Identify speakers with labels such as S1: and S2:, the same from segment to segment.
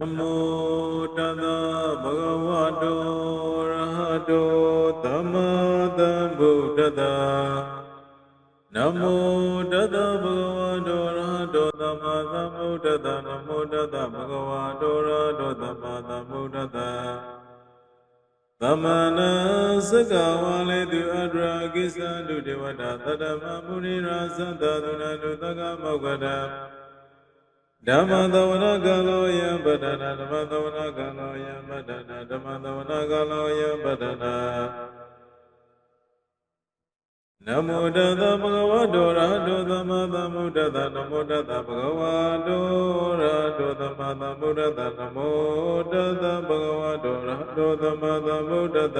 S1: နမောတသဗုဒ္ဓဝါတောရဟတောသမ္မာသမ္ဗုဒ္ဓတ္တနမောတသဗုဒ္ဓဝါတောရဟတောသမ္မာသမ္ဗုဒ္ဓတ္တနမောတသဗုဒ္ဓဝါတောရဟတောသမ္မာသမ္ဗုဒ္ဓတ္တသမဏစကဝါလေတုအတရာကိစ္ဆန္တုဒေဝတာသတ္တမမုနိရာသန္တသုဏတုသက္ကမောက္ကတံ ဓမ္မသဝနာကလောယံပတ္တနာဓမ္မသဝနာကလောယံပတ္တနာဓမ္မသဝနာကလောယံပတ္တနာနမောတသဗုဒ္ဓဝါတောရဟတောသမ္မာသမ္ဗုဒ္ဓတ္တနမောတသဗုဒ္ဓဝါတောရဟတောသမ္မာသမ္ဗုဒ္ဓတ္တနမောတသဗုဒ္ဓဝါတောရဟတောသမ္မာသမ္ဗုဒ္ဓတ္တ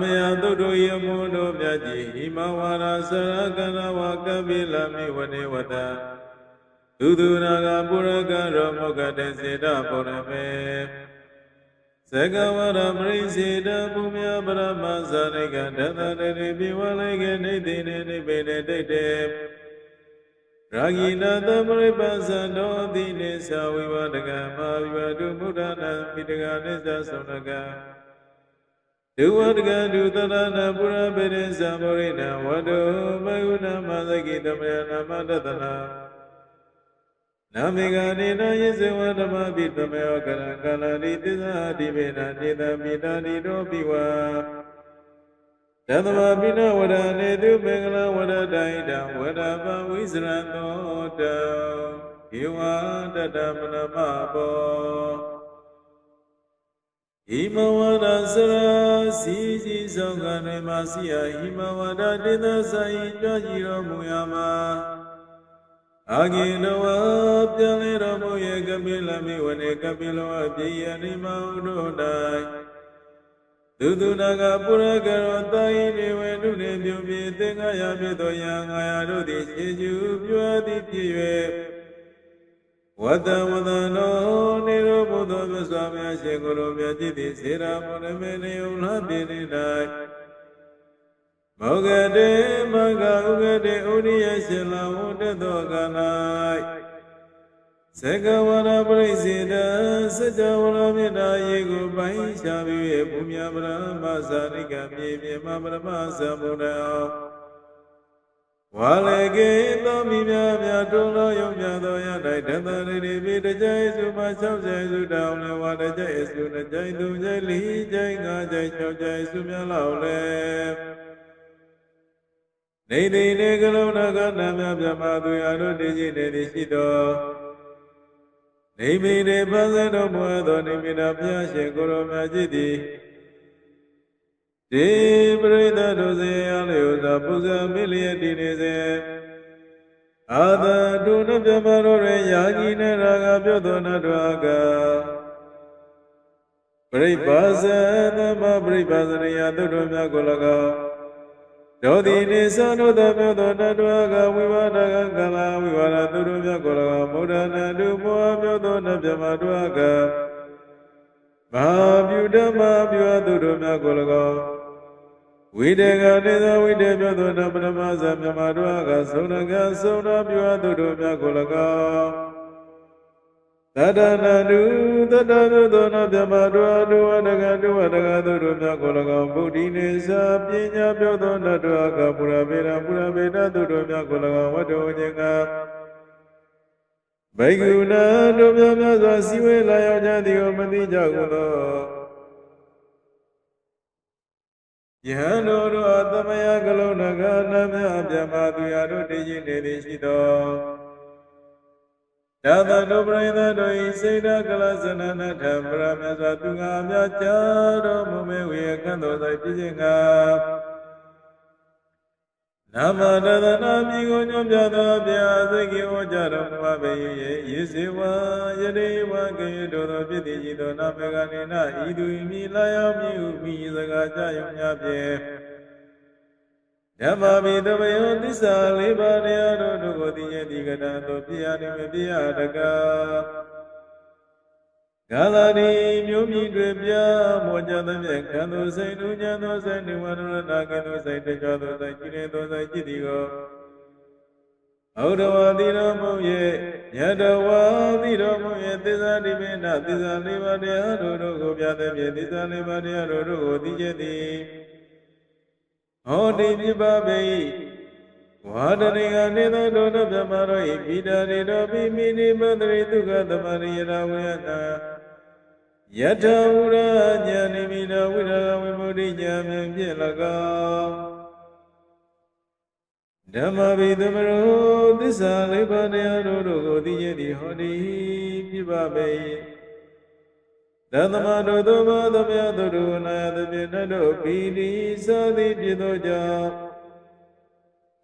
S1: မေယသုတ္တယမောတောမြတ်ကြီးဟိမဝါရစရကရဝကပိလမိဝနေဝတ္တ သုသူနာကပုရကရောမောကတေစေတပုရမေသကဝရပရိစေတပုမြပရမဇာနိကတတတရေပိဝလေကေနေတိနေနိပေနေတိတေရာဂိနာတမရိပဇံတောတိနေသဝိဝဒကမာဝိဝတုဘုဒ္ဓနာမိတကနိစ္စသုနကဒုဝဒကဒုတရဏပုရပေရိသမောရိနဝတုမေဟုနာမသကိတမယနာမတတနာ နာမေဂာနေနယေဇဝဓမ္မပိတမေယောကရံကာလတိသစ္စာတိမေနနေတမိတာတိတောပိဝါတသမပိနဝရနေတုမင်္ဂလဝရတိုင်တံဝရပဝိစရံသောတံဧဝတတမနမဘောဣမဝရစရာစီစီဆောင်ကနေမစီယဣမဝရတေသဆိုင်ကြွကြည်တော်မူရမှာ အာဂိနဝပြန်လေတော်မူရဲ့ကပိလမိဝနေကပိလောအပြည့်ယနိမဟုတို့၌သူသူနာကပုရကရောတာယိနေဝေတုနေပြုပြေသင်္ဃာယပြသောယံငါယတို့သည်ခြေကျူပြုအပ်သည်ဖြစ်၍ဝတ္တဝတ္နောနေရောဘုဒ္ဓမြတ်စွာဘုရားရှင်ကိုယ်တော်မြတ်ကြီးသည်စေရာမုန်မေနေုံလာပြည့်နေ၌ မောဂတေမဂဥဂတေဥရိယရှင်လာဝတ္တသောက၌သကဝရပရိစေတစัจ java ရမေတ္တာယေကိုပိုင်းရှားပြီးဘုမြပရမဇာနိကမြေမြေမပရမဇံဗုဒ္ဓအောင်ဝါလေကေသောမိမြမြတုံးသောယုံကြသောရ၌တတရိတိပိတကြိစုမ60စုတောင်းလေဝါတကြိစုတကြိသူကြိလိကြိငါကြိ6ကြိစုမြလောက်လေ နေတိနေကလုံးနာကနာမြပြမသူရတို့တည်ကြည်နေသည်ရှိတော်နေမိနေပန်းစတော်မူသောနေမိနာဘုရားရှင်ကိုရောမြတ်ကြီးသည်ဒီပရိသတ်တို့စေရလျောသာပူဇော်မိလျက်တည်နေစေအာသတုနပြမတော်ရယာဂီနေရာဂပြောသောနတဝကပရိပါဇံသမပရိပါဇရိယသုတ္တမြတ်ကို၎င်း ဒောတိနေသနုတပြောသောနတဝကဝိဝါဒကကလာဝိဝါဒသုတ္တမြတ်ကို၎င်းဗုဒ္ဓနာတုမောပြောသောနပြမတော်ကဘာပြုဓမ္မပြုအပ်သူတို့များကို၎င်းဝိတေကနေသောဝိတေပြောသောဓမ္မဓမ္မဇာမြမတို့ကသုံးနကသုံးတော်ပြုအပ်သူတို့များကို၎င်းတ တနာတုတတပြုသောနမြမတို့အတုဝတကတုဝတကသူတို့များကို၎င်းဗုဒ္ဓိနေသာပညာပြောသောနတ်တို့ကပုရဗေဒပုရဗေဒသူတို့များကို၎င်းဝတ္တဝဉ္ဇကဘိက္ခုနာတို့များများစွာစီဝေလာရောက်ကြသည်ကိုမသိကြကုန်သောယဟန်တို့တို့သမယကလုံးနဂနာမြအပြမသူရတို့တည်ရှိနေသည်ရှိသော တသတို့ပရိသတ်တို့ဤစေတကလစနနထပရမသသူငါမြကြာတော်မူမေဝေခန့်တော်၌ပြည့်ခြင်းကနမတသနာမိကိုညွှန်ပြသောဗျာသိကိဝကြတော်မူပါပေ၏ယေစေဝယတိဝကေတောသောဖြစ်သည်ရှိသောနမေကနေနဤသူဤမိလာရောက်မိဟုမိစကားကြယုံများဖြင့် ဓမ္မမိတပယောသစ္စာလေးပါးတရားတို့တို့ကိုသိခြင်းဒီကတံသို့ပြရနေမပြရတကားဂါလာဒီမျိုးမြင့်တွေပြမောကြသဖြင့်ခံသူစိတ်နုညံသောစိတ်နိဝရဏနာကဲ့သို့စိတ်တကြသောစိတ်ကြည်နေသောစိတ်ကြည်သည်ကိုဩဒဝတိတော်မူ၍ယတဝါတိတော်မူ၍သစ္စာတိပိနသစ္စာလေးပါးတရားတို့တို့ကိုပြသည်ဖြင့်သစ္စာလေးပါးတရားတို့တို့ကိုသိကျက်သည် ဟောတိပြပါပေ၏ဝါဒရိကနေသောဒုဒဗမရောဤပိတာရိတော်ပိမိနိမတရိတုခသမရိယရာဝေယနာယထဝရညာနိမိနဝိရဝိမုဒိညာမြင်ဖြင့်၎င်းဓမ္မဗိသမရောသစ္စာလေးပါးတရားတို့တို့ကိုသိရသည်ဟောတိပြပါပေ၏ သတ္တမတို့သောဘာသမယတို့တို့နာယသဖြင့်တို့ပိတိသာသည်ဖြစ်သောကြောင့်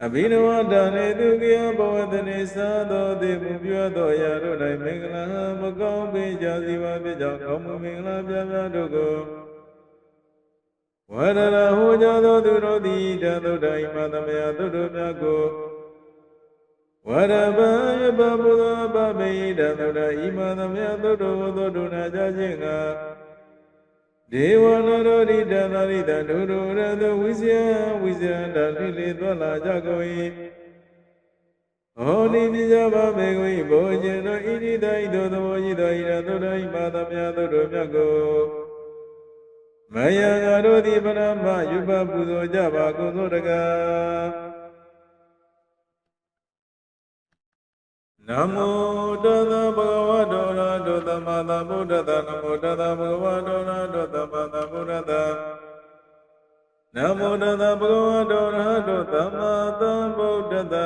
S1: အဘိနဝဒါနေသူကယဘဝတနေသာသောတေမူပြောသောအရာတို့၌မင်္ဂလာမကောင်းပေကြစီပါဖြစ်ကြောင်းကောင်းမှုမင်္ဂလာပြပြတို့ကိုဝရရဟောကြားသောသူတို့သည်တသုဒ္ဓိမသမယသူတို့များကို ဝရဘယဘဘုရားဗဗေတသုဒ္ဓိမသမယသူတို့သောဒုနာကြခြင်းကဒေဝနာရောရိတနာရိတဒုရရသောဝိဇ္ဇာဝိဇ္ဇာတလိလေသောလာကြကုန်၏ဟောဒီပြကြပါမေကို၏ဘောဇင်တို့ဣတိတိုင်သောသဘောရှိသောဣရသုဒ္ဓိမသမယသူတို့မြတ်ကိုမယံငါတို့သည်ပရမယုပပူဇော်ကြပါကုန်သောတကား နမောတသဗ္ဗဂဝတောရတောသမ္မာသမ္ဗုဒ္ဓတနမောတသဗ္ဗဂဝတောရတောသမ္မာသမ္ဗုဒ္ဓတနမောတသဗ္ဗဂဝတောရတောသမ္မာသမ္ဗုဒ္ဓတ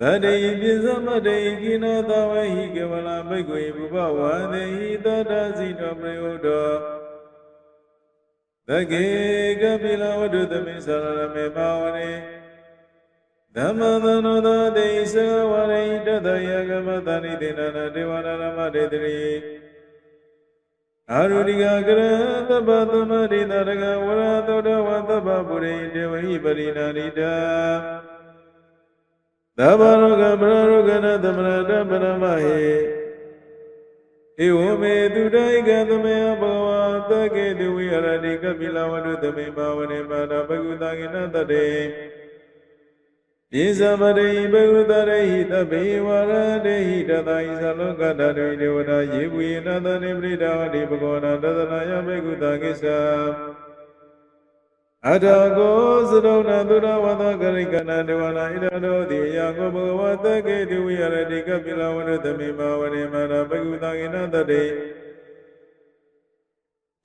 S1: သတိပိသမတေကိနသဝေဟိကေဝလဘိက္ခွေဘုဘဝန္တေဟိတတစီတောပရိယုတောသကေကပိလဝတ္တသမိသရဏမေဘာဝရေ ဓမ္မသနောတတိသဝရိတတယကမတဏိတေနနာဒေဝနာရမတေတရိအာရုဒိကကရသဗ္ဗသမရိတရကဝရသောတဝသဗ္ဗပုရိဒေဝဟိပရိနာရိတာသဗ္ဗရောဂပရရောဂနာသမရတပရမဟိဧဝမေတုဒိကသမေဘဂဝါသကေတုဝိရတိကပိလဝတုသမေဘာဝနေပါဒဘဂုတကိနတတေ ပိဇမရိဘေဟုတရိဟိတဗေဝရတေဟိတသာဣသလောကတရိဒေဝတာယေဝေနတနိပရိဒါဝတိဘဂဝနာတသနာယဘေကုတကိစ္စအထာကိုသရုဏသုရဝသကရိကနာဒေဝနာဣရတောတိယကိုဘဂဝတကေတုဝိရတိကပိလဝရသမိမာဝရေမာရဘေကုတကိနတတေ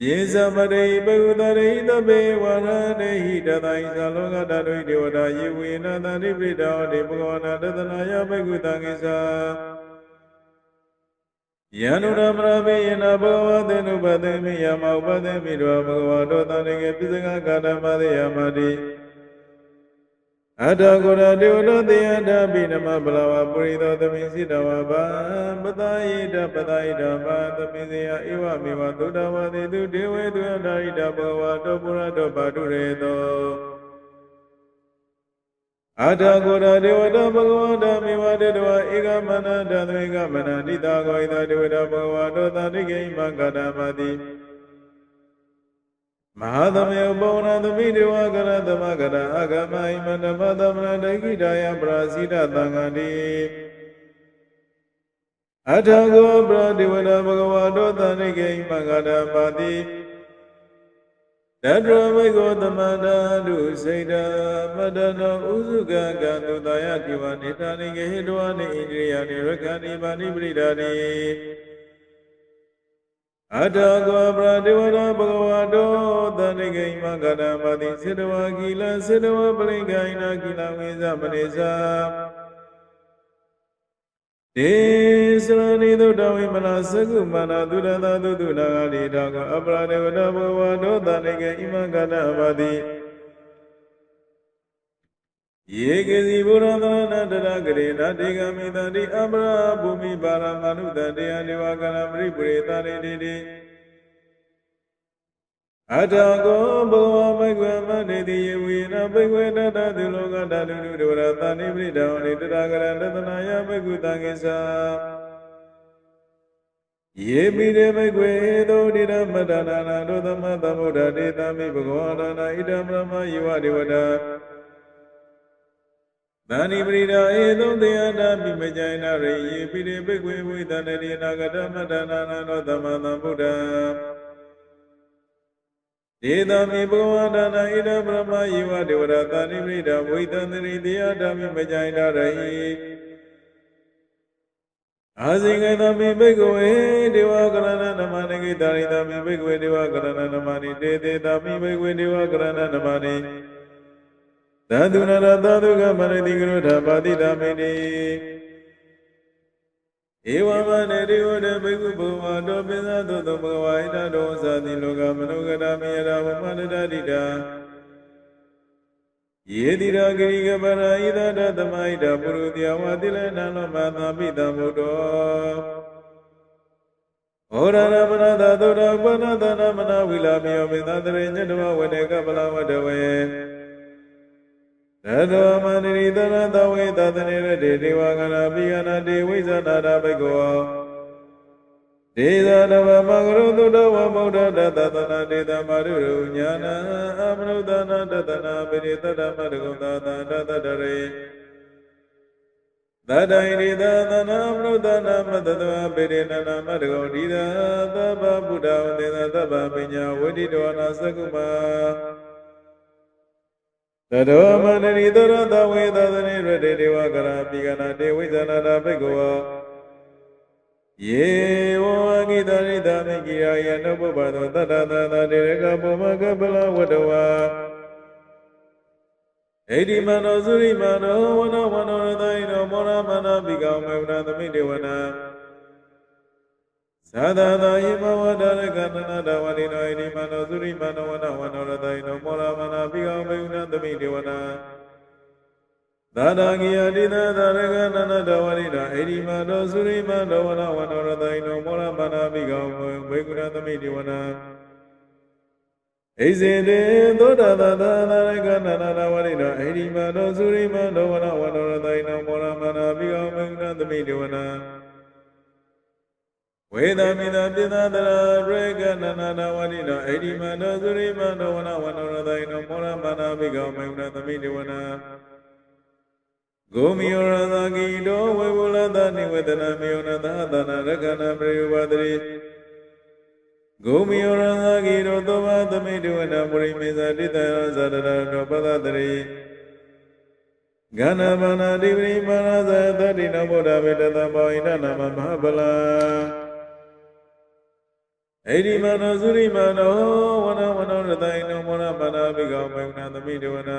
S1: ယေဇမရိဘဂုတရိသဗေဝရတေဟိတသိသလောကတရိဒေဝတာယေဝေနတတိပိတောတိဘဂဝနာတသနာယဘဂုတကိစ္စယန္တုရမရဘေယနာဘဂဝတေနုပတေမိယမဥပတေမိရောဘဂဝတောတန္တေပိစကကာတမတေယမတိ အတ္တကိုရတေဝတတေယတပိနမဗလဝပုရိသောသမိစိတဝဘာပတယိတပတယိတဘာသမိစေယဧဝမေဝသုတဝတိတုဒေဝေသူအတာဟိတဘဂဝတောပုရတောပါတုရေသောအတ္တကိုရတေဝတဘဂဝတမေဝတေတဝဧကမနတသမေကမနတိတာဂောဣတတေဝတဘဂဝတောတတိကိမကတမတိ မဟာသမေဥပဝနာသမိဒေဝကရသမကရအဂမအိမန္တမသမရဒိဋ္ဌိတယပရာဇိတသံဃာတိအထာကောပရဒေဝနာဘဂဝါတောတဏိကေမင်္ဂဒပါတိတတရမိကောသမန္တာတုစိတ်တမတနောဥစုကကံတုတာယတိဝနေတာနိကေဟိတဝနိဣန္ဒြိယနိရခဏိပါဏိပရိဒါနိ အတကောပရဒေဝနာဘဂဝါတောတဏိကိမကရမတိစေတဝါကိလစေတဝါပလိင်္ဂိနာကိလဝိဇမနေသာဒေသရဏိသုတဝိမနာသကုမနာသုရတာသုတုနာဂတိတောကအပရဒေဝနာဘဂဝါတောတဏိကိမကရမတိ ယေကေစီဘုရသနာတရဂရေနာတေကမိတတိအပရာဘူမိပါရမနုတတေယဒေဝကရပရိပုရေတာရိတိတိအထာကောဘဂဝမိကွေမတေတိယေဝေနဘိကွေတတသုလောကတတုတုဒဝရတာနိပရိဒေဝနိတရဂရတတနာယဘိကုတံကိသာယေမိရေဘိကွေသောတိရမတ္တနာနာဒုသမသမုဒ္ဒတေတမိဘဂဝါဒနာဣဒံဗြဟ္မယေဝဒေဝတာ သာနိပရိဒါဧသုံတရားတာမိမကြိုင်နာရိယေပိရိပိကွေဝိသန္တရိနာဂတမတ္တနာနာနောသမ္မာသမ္ဗုဒ္ဓံဒေသမိဘဂဝန္တနာဣဒပရမယေဝဒေဝရသာနိပရိဒါဝိသန္တရိတရားတာမိမကြိုင်နာရိအာဇိငေသမိဘိကဝေဒေဝကရဏနမနိကိတာရိသမိဘိကဝေဒေဝကရဏနမနိတေတေသမိဘိကဝေဒေဝကရဏနမနိ သတုနရသတုကမရတိကရုထာပါတိတမေတိဧဝမနေတိဝတဘိက္ခုဘုံဝတောပိသသုတဘဂဝါဣတတောသတိလောကမနုဂရမေယရာဝမန္တတိတာယေတိရာဂရိကပရာဣဒတသမိုဣဒပုရုတိယဝတိလေနလောမသာပိတမုတ္တောဩရရမနတသုတပနတနာမနာဝိလာမေယောမေသတရေညတဝဝတေကပလဝတဝေ ရတောမန္တရိတရတဝေသတနေရတေဒေဝကနာပိယနာတေဝိဇာနာတာဘိကောဒေသတဝမဂရုတုတဝဗုဒ္ဓတသတနာဒေသမရုရုညာနာအမနုဒနာတတနာပိရိတတမတကုံသာတတတရေသတ္တိုင်ရိသသနာမနုဒနာမတတဝပိရိနနာမတကုံဒီသာသဗ္ဗဗုဒ္ဓဝတေသသဗ္ဗပညာဝိတိတောနာသကုမာ တတောမန္တရိတရတဝေသသနေရတေဒေဝကရာပိကနာတေဝိဇာနာတာဘိက္ခဝယေဝဝဂိတရိတမိကိယယနုပ္ပသောတတ္တသသတေရကပုမကပလဝတ္တဝါဣတိမနောသုရိမနောဝနောဝနောရတယိနောမောရမနာပိကောမေဝနာသမိတေဝနာ သာသာသာယမဝဒရကနနာတဝတိနောဣတိမနောသုရိမနောဝနောဝနောရတယိနောမောရမနာပိကောမေဝနာသမိတေဝနာသာဒဂိယတိသသာရကနနတဝရိဒအေဒီမတောသုရိမတောဝနဝနောရတိနောမောရမနာမိကောဝေကုဏသမိတိဝနာဣဇေတေသောတာသသာသာရကနနတဝရိဒအေဒီမတောသုရိမတောဝနဝနောရတိနောမောရမနာမိကောဝေကုဏသမိတိဝနာ ဝေဒမိတာပိသတရာရေကနနတဝရိဒအေဒီမတောသုရိမတောဝနဝနောရတိနောမောရမနာမိကောဝေကုဏသမိတိဝနာဂုမိယောရသဂိတောဝေဝလတနိဝေဒနာမေယောနသသနာရကနာပရိဝဒရိဂုမိယောရသဂိတောသောဘသမိတဝနာပုရိမေဇာတိတယဇာတရတောပဒတရိဂန္နမနာတိပရိမာရဇာတတိနဗုဒ္ဓဝေတသမောဣဒနာမမဟာဗလာ ဣတိမနောသုရိမနောဝနဝနောရတိနောမောရမနာဘိကောမေဝနာသမိတဝနာ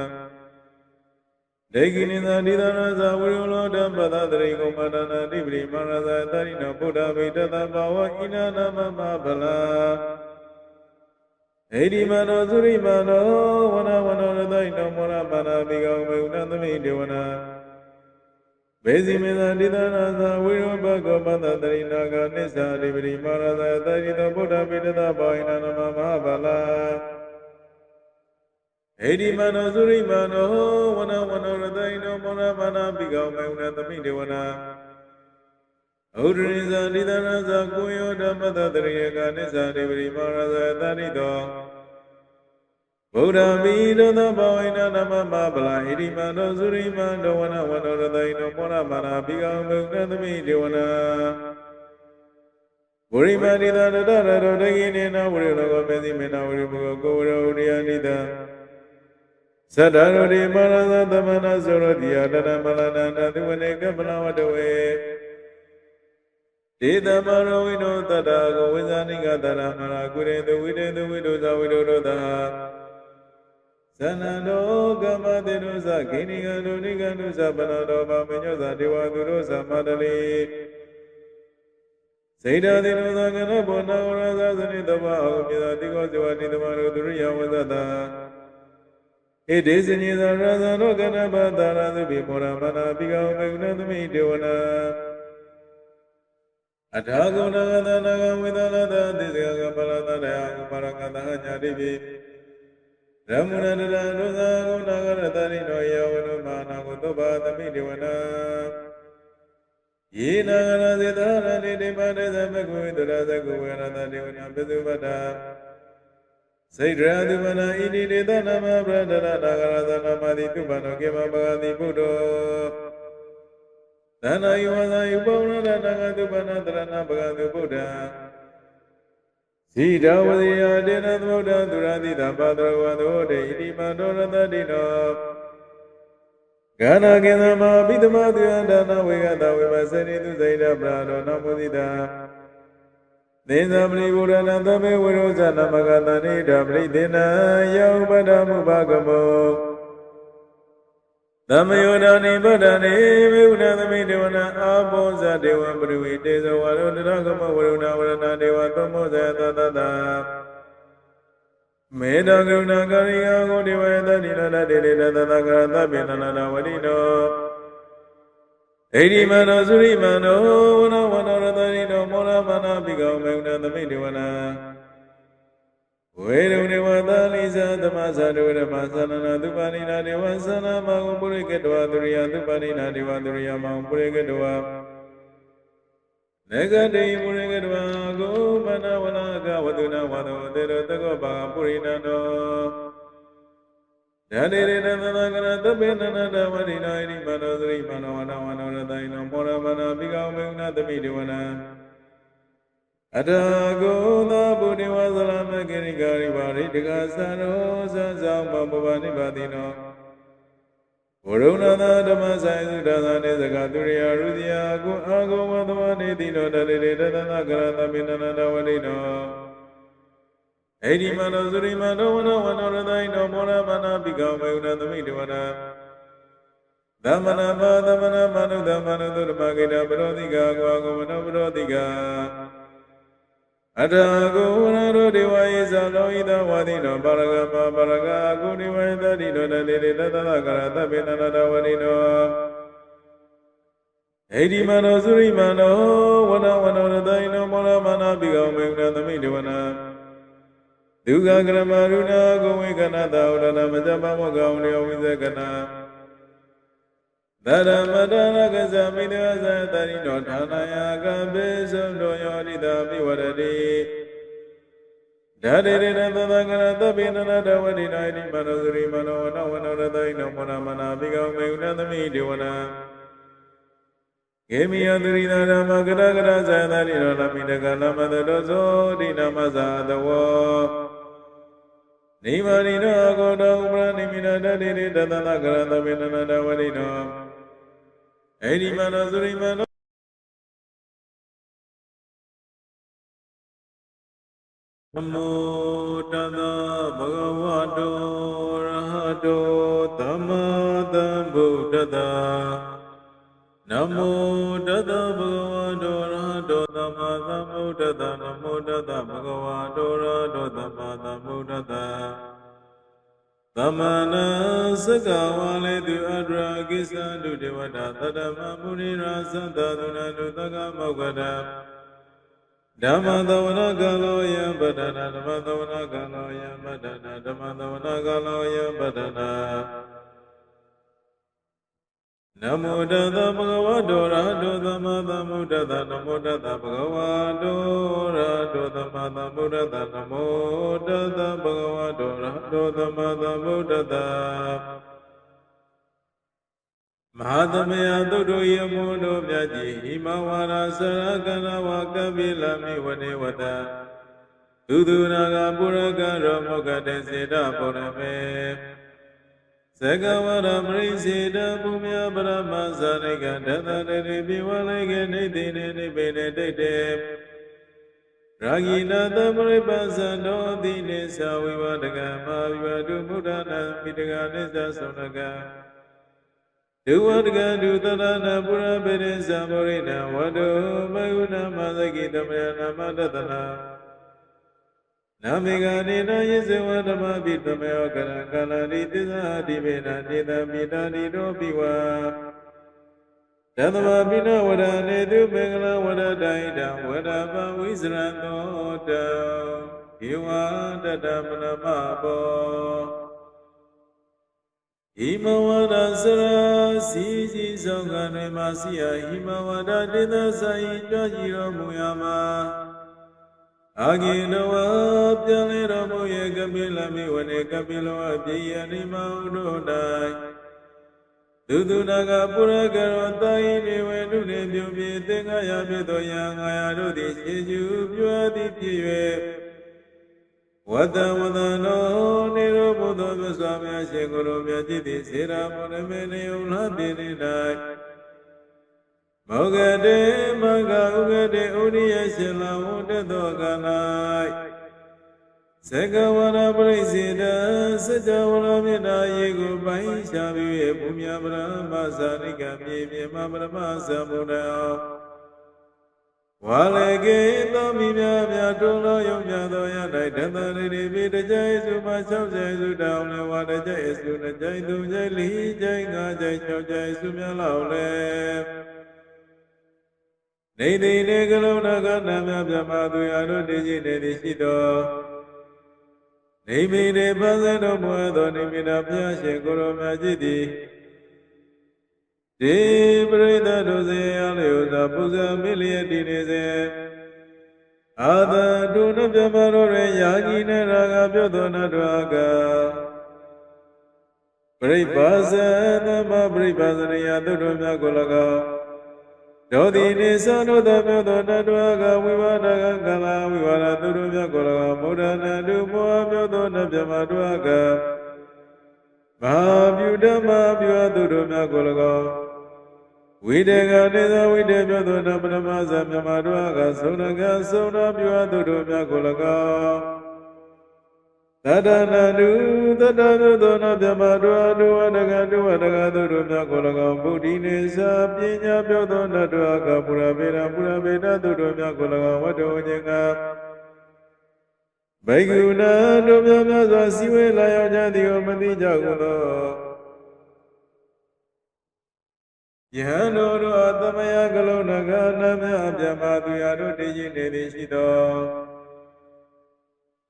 S1: ဒေဂိနိသာဒီသရဇာဝိရုလောဓမ္ပသတရိကုမတနာတိပရိမရဇာတရိနောဗုဒ္ဓဗိတတဘာဝဣနာနမမဗလာဣတိမနောသုရိမနောဝနဝနောရသိနောမောရပါဏာပိကောမေဥနသမိဒေဝနာ ဘေဇိမေသာတိသနာသာဝိရောဘကောပသတရိနာဂနိစ္စတိပရိမရဇာတရိနောဗုဒ္ဓဗိတတဘာဝဣနာနမမဗလာဣတိမနောသုရိမနောဝနဝနောရသိနောမောရမနာပိကောမေဝနသမိဒေဝနာဥဒရိဇာတိသရဇာကိုယောဓမ္မတတရိယကနိစ္စတိပရိမာရဇာတရိတော ဗုဒ္ဓမိရသဘဝိနနမမဗလာဣတိမနောသုရိမနောဝနဝနောရသိနောမောရမနာပိကောမေဝနသမိဒေဝနာဝရိမာတိသာတတရတောတကိနေနဝရိလောကောမေသိမေနဝရိဘဂကိုဝရဝရိယနိတံသတ္တရောတိမရသသမဏဆိုရတိယတတမလနာတသုဝနေကပလဝတဝေဒေသမရောဝိနောတတ္တကိုဝိဇာနိကတရမရာကုရေသူဝိတေသူဝိတုဇဝိတုရောတဟ သနန္တောကမတေနုသဂိဏိကနုနိကနုသပနတောဗမညောသဒေဝသူရောသမတလိစေတတိနုသကနဘောနဝရသသနိတဘာအုမြေသာတိကောဇဝတိတမရုဒုရိယဝဇ္ဇတာဣတိစညေသာရသနောကနပတာရသုပိမောရမနာပိကောမေကုဏသမိတေဝနာအထာဂုဏဂတနာဂဝိသလတသိစကပရတရယဥပါရကတညာတိပိ ရမုဏတရဒုသဂုဏဂရတရိနောယဝနမာနာကုသဗ္ဗသမိတေဝနာယေနဂရစေတရဏိတိပါတေသမကုဝိတရသကုဝေရတတေဝနာပိသုပတ္တာစေတရာတုပနာဣတိတေသနာမဗရဒရနာဂရသနာမတိတုပနောကေမပဂတိဘုဒ္ဓောသနာယဝဇာယုပောရဒနာဂတုပနာတရဏပဂတုဗုဒ္ဓံ ဇိတဝဇိယတေနသမုဒ္ဒသူရတိတပါတောဝသောတေဣတိမတောရတတိနောကနာကေသမပိတမသူယဒါနဝေကတဝေမစေရိသူဇိတပရာတောနမုဒိတာသေဇပရိဘုရဏသမေဝရောဇနမကတဏိဓပရိသေနယောပဒမုဘဂမော သမယောဒာနိဗဒာနိမေဥဒသမိဒေဝနာအာဘောဇဒေဝပရိဝေတေဇဝရောတရကမဝရုဏဝရဏဒေဝသောမောဇသတတမေတ္တာကရုဏာကာရိယာကိုဒေဝယတတိရတတေတေတသတကရသဗ္ဗေနန္ဒဝတိနောဣတိမနောသုရိမနောဝနဝနောရတရိနောမောရမနာပိကောမေဥဒသမိဒေဝနာ Welune wadali zada masadura masalana dupanina devasana magumpure ketwa duriya dupanina deva duriya magumpure ketwa Negati mure ketwa gopana vanaka vaduna vado dero tago bhagapurina no. Dadere nanagana tabe nanada vadina ini mano sri mano vana mano radhaina mora vana bhigavamegna tabi devana မဂုပုရိကတဝနေကတိပုရိကတဝကိုမနဝနာကဝတုနာဝတောတေရတကောပါပုရိနန္တောဓာတိရေနသနာကရသဗ္ဗေနန္ဒဝရိနာဣတိမနောသရိမနောဝနဝနောရတိနောမောရမနာပိကောမေဥနာသမိဒေဝနာအထာဂုဏဗုဒ္ဓဝသလမဂရိကာရိပါရိတကသံရောသံဆောင်မဘဝနိဗ္ဗာတိနောဝရုဏသာဓမ္မဆိုင်သုဒ္ဓသာနေစကသူရိယရုဇိယကုအာဂုဝသဝနေတိနောတရေတေတသနာကရသမိနန္ဒဝရိနောဣတိမနောသုရိမနောဝနောဝနောရသိနောမောရမနာပိကောမေဥဒသမိတဝနာသမဏဘာသမဏမနုသမနုသုဓမ္မဂိတပရောတိကာကွာကောမနောပရောတိကာ အထာကိုဝရရောဒေဝယေသလောဟိတဝါတိနောပါရဂမပါရဂအကုနိဝေတတိနောတတိတေတသသကရသဗ္ဗေနန္ဒဝရိနောဣတိမနောသုရိမနောဝနဝနောရသိနောမောရမနာပိကောမေဥဒသမိဒေဝနာဒုက္ခကရမရုဏဂုံဝေကနာတာဥဒနာမဇ္ဇပမောကောလျောဝိဇကနာ သရမတရကဇမိတဝဇတရိနောဌာနယကပိစုံတောယောရိတာပိဝရတိဓာတေရတသသကရသဗ္ဗေနနတဝတိနာဣတိမနောသရိမနောဝနဝနောရသိနောမောနမနာပိကောမေဥဒသမိဒေဝနာကေမိယသရိသာဓမ္မကရကရဇာသရိရောလမိတကလမတတောဇောတိနမဇာတဝောနိဗ္ဗာနိနောအကောတောဥပရနိမိနတတိတိတသနာကရသဗေနနတဝရိနော ဣတိမနောသုရိမနောနမောတသဗုဒ္ဓဝါတောရဟတောသမ္မာသမ္ဗုဒ္ဓတ္တနမောတသဗုဒ္ဓဝါတောရဟတောသမ္မာသမ္ဗုဒ္ဓတ္တနမောတသဗုဒ္ဓဝါတောရဟတောသမ္မာသမ္ဗုဒ္ဓတ္တ သမဏစကဝါလေသူအတရာကိစ္စတုဒေဝတာတတမမုနိရာသတ္တသုဏတုတကမောက္ကတဓမ္မသဝနာကလောယံပတ္တနာဓမ္မသဝနာကလောယံပတ္တနာဓမ္မသဝနာကလောယံပတ္တနာ နမောတသဗုဒ္ဓဝါတောရဟတောသမ္မာသမ္ဗုဒ္ဓတ္တနမောတသဗုဒ္ဓဝါတောရဟတောသမ္မာသမ္ဗုဒ္ဓတ္တနမောတသဗုဒ္ဓဝါတောရဟတောသမ္မာသမ္ဗုဒ္ဓတ္တမဟာသမယသုတ္တယမောတောမြတ်ကြီးဟိမဝါရသရကရဝကပိလမိဝနေဝတသုသူနာဂပုရကရောမောကတေစေတပုရမေ သကဝရမရိစေတပုမြပရမဇာနိကတတတရေပိဝလိုက်ကေနေတိနေနိပေနေတိတ်တေရာဂိနာသမရိပဇံတောတိနေသဝိဝတကမာဝိဝတုဘုဒ္ဓနာမိတကနိစ္စသုံနကဒုဝတကဒုတရဏပုရပေရိသံမောရိနဝတုမယုဏမသကိတမယနာမတတနာ နာမေဂာနေနယေဇဝဓမ္မပိတမေယောကရကာလတိသစ္စာတိမေနနေတမိတာတိတောပိဝါတသမပိနဝရနေတုမင်္ဂလဝရတိုင်တံဝရပဝိစရံတောတံဧဝတတမနမဘောဣမဝရစရာစီစီဆောင်ကံတွေမှာစီယဣမဝရတေသဆိုင်ကြည်တော်မူရမှာ အာဂိနဝပြန်လေတော်မူရဲ့ကပိလမိဝနေကပိလောအပြည့်ယနိမဟုတို့၌သူသူနာကပုရကရောတာယိနေဝေနုနေပြုပြေသင်္ဃာယပြုသောယံငါယတို့သည်ရှေကျူပြုအပ်သည်ဖြစ်၍ဝတ္တဝတ္တနောနေရောဘုဒ္ဓမြတ်စွာဘုရားရှင်ကိုယ်တော်မြတ်ကြီးသည်စေရာမုန်မေနေုံလာပြည့်နေ၌ မောဂတေမဂ္ဂဥဂတေဥရိယရှင်လဝတ္တသောက၌သကဝရပရိစေတစကြဝဠာမြတ်တာရေကိုပိုင်းရှားပြီးဘုရားဗြဟ္မဇာတိကမြေမြေမဗြဟ္မဇံဘုရားဝါလေကေသောမိများများတုံးတော်ယုံကြသောရ၌တသရိတိပိတကြိုင်စုမှ၆ကြိုင်စုတောင်းလေဝါတကြိုင်စုနှစ်ကြိုင်သုံးကြိုင်လေးကြိုင်ငါးကြိုင်၆ကြိုင်စုများလောက်လေ နေတိနေကလုံးနာကနာမြမြမသူရတို့တည်ကြည်နေသည်ရှိတော်နေမိနေပန်းစတော်မူသောနေမိနာဘုရားရှင်ကိုရောမြတ်ကြီးသည်ဒီပရိသတ်တို့စေရလျောသာပုဇာမိလျက်တည်နေစေအာသတုနပြမတော်ရယာကြီးနေရာကပြုသောနတ်တော်ကပရိပါဇံသမပရိပါဇနယသုတော်မြတ်ကို၎င်း ဒေါတိနေသနုတမြတ်သောနတ်တော်ကဝိဝါဒကကလာဝိဝါဒသုတော်မြတ်ကို၎င်းဗုဒ္ဓနာတုမောမြတ်သောနတ်ပြမတော်ကမဟာပြုဓမ္မပြုအပ်သူတို့များကို၎င်းဝိတေကနေသောဝိတေပြုသောနပရမဇာမြမတော်ကသုံးကသုံးတော်ပြုအပ်သူတို့များကို၎င်းတ တနာတုတတတုသောနပြမတော်ဒုဝဒကဒုဝဒကသူတို့များကို၎င်းဗုဒ္ဓိနေသာပညာပြုသောနတ်တော်ကပုရဗေဒပုရဗေဒသူတို့များကို၎င်းဝတ္တဝဉ္ဇကဘေကုဏတို့များများစွာစီဝေလာရောက်ကြသည်ကိုမသိကြကုန်သောယဟန်တို့တို့သမယကလုံးနဂနာမြပြမသူရတို့တည်ရှိနေသည်ရှိသော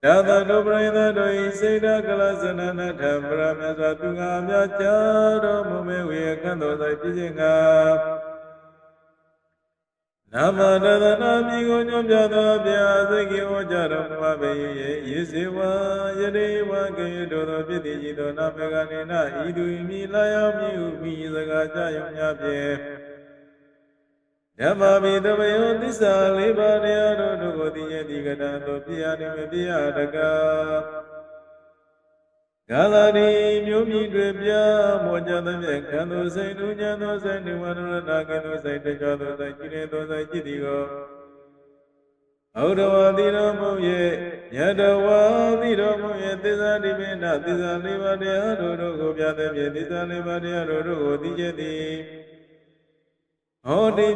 S1: ဒါသတို့ပရိသတ်တို့ဤစေတကလစနနထံပရမစွာသူငါမြကြတော်မူမေဝေခန့်တော်၌ပြည့်ခြင်းကနာမတသနာမိကိုညွှန်ပြသောဗျာသိကိဝကြတော်မူပါပေ၏ယေစေဝယတိဝကေတောသောဖြစ်တည်ကြီးသောနာမကနေနဤသူဤမိလာရောက်မြည်ဟုမိစကားကြယုံများဖြင့် ဓမ္မဘိတမယောသစ္စာလေးပါးတရားတို့တို့ကိုသိရဲ့ဒီကတံသို့ပြရနေမပြရတကားဂါလာဒီမျိုးမြည်တွေပြမောကြသဖြင့်ခံသူစိတ်သူဉာဏ်သောစိတ်နိဝရဏကံသောစိတ်တကြသောစိတ်ကြည်နေသောစိတ်ကြည်သည်ကိုဩဒဝတိတော်မူရဲ့ယတဝါတိတော်မူရဲ့သစ္စာတိပိနသစ္စာလေးပါးတရားတို့တို့ကိုပြသဖြင့်သစ္စာလေးပါးတရားတို့တို့ကိုသိကျသည်ဟောတိ